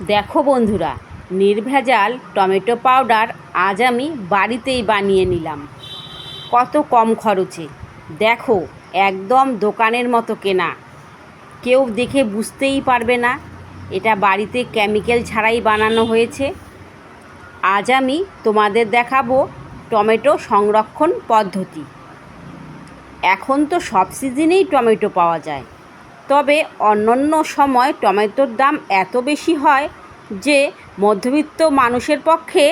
দেখো বন্ধুরা নির্ভেজাল টমেটো পাউডার আজ আমি বাড়িতেই বানিয়ে নিলাম। কত কম খরচে। দেখো, একদম দোকানের মতো কেনা। কেউ দেখে বুঝতেই পারবে না, এটা বাড়িতে কেমিক্যাল ছাড়াই বানানো হয়েছে। আজ আমি তোমাদের দেখাবো টমেটো সংরক্ষণ পদ্ধতি। এখন তো সব সিজনেই টমেটো পাওয়া যায়। তবে অন্যান্য সময় টমেটোর দাম এত বেশি হয় যে মধ্যবিত্ত মানুষের পক্ষে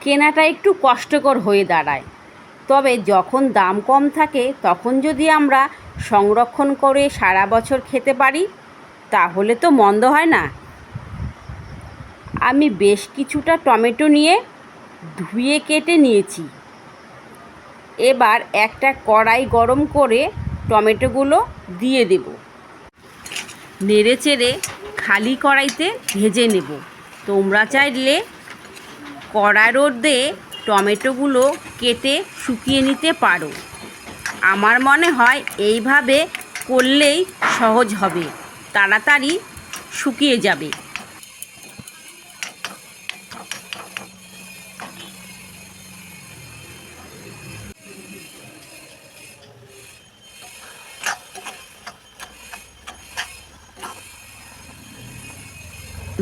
কেনাটা একটু কষ্টকর হয়ে দাঁড়ায়। তবে যখন দাম কম থাকে, তখন যদি আমরা সংরক্ষণ করে সারা বছর খেতে পারি, তাহলে তো মন্দ হয় না। আমি বেশ কিছুটা টমেটো নিয়ে ধুয়ে কেটে নিয়েছি। এবার একটা কড়াই গরম করে টমেটোগুলো দিয়ে দেব। নেড়ে চেড়ে খালি কড়াইতে ভেজে নেব। তোমরা চাইলে কড়া রোদে টমেটোগুলো কেটে শুকিয়ে নিতে পারো। আমার মনে হয় এইভাবে করলেই সহজ হবে। তাড়াতাড়ি শুকিয়ে যাবে।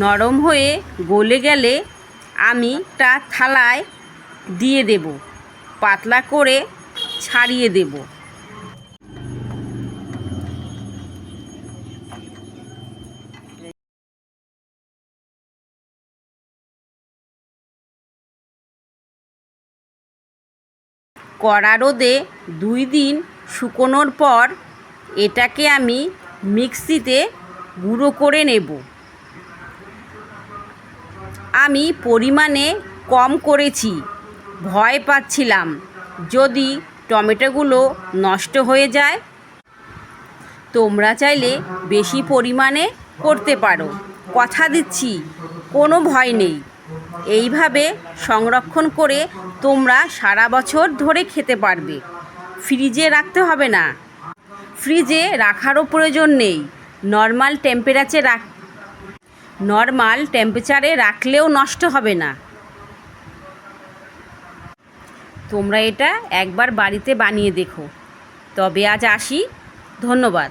নরম হয়ে গলে গেলে আমি তা থালায় দিয়ে দেব, পাতলা করে ছাড়িয়ে দেব। কড়া রোদে দুই দিন শুকোনোর পর এটাকে আমি মিক্সিতে গুঁড়ো করে নেব। আমি পরিমাণে কম করেছি। ভয় পাচ্ছিলাম যদি টমেটোগুলো নষ্ট হয়ে যায়। তোমরা চাইলে বেশি পরিমাণে করতে পারো। কথা দিচ্ছি, কোনো ভয় নেই। এইভাবে সংরক্ষণ করে তোমরা সারা বছর ধরে খেতে পারবে। ফ্রিজে রাখতে হবে না। ফ্রিজে রাখারও প্রয়োজন নেই। নর্মাল টেম্পারেচারে রাখ নর্মাল টেম্পারেচারে রাখলেও নষ্ট হবে না। তোমরা এটা একবার বাড়িতে বানিয়ে দেখো। তবে আজ আসি। ধন্যবাদ।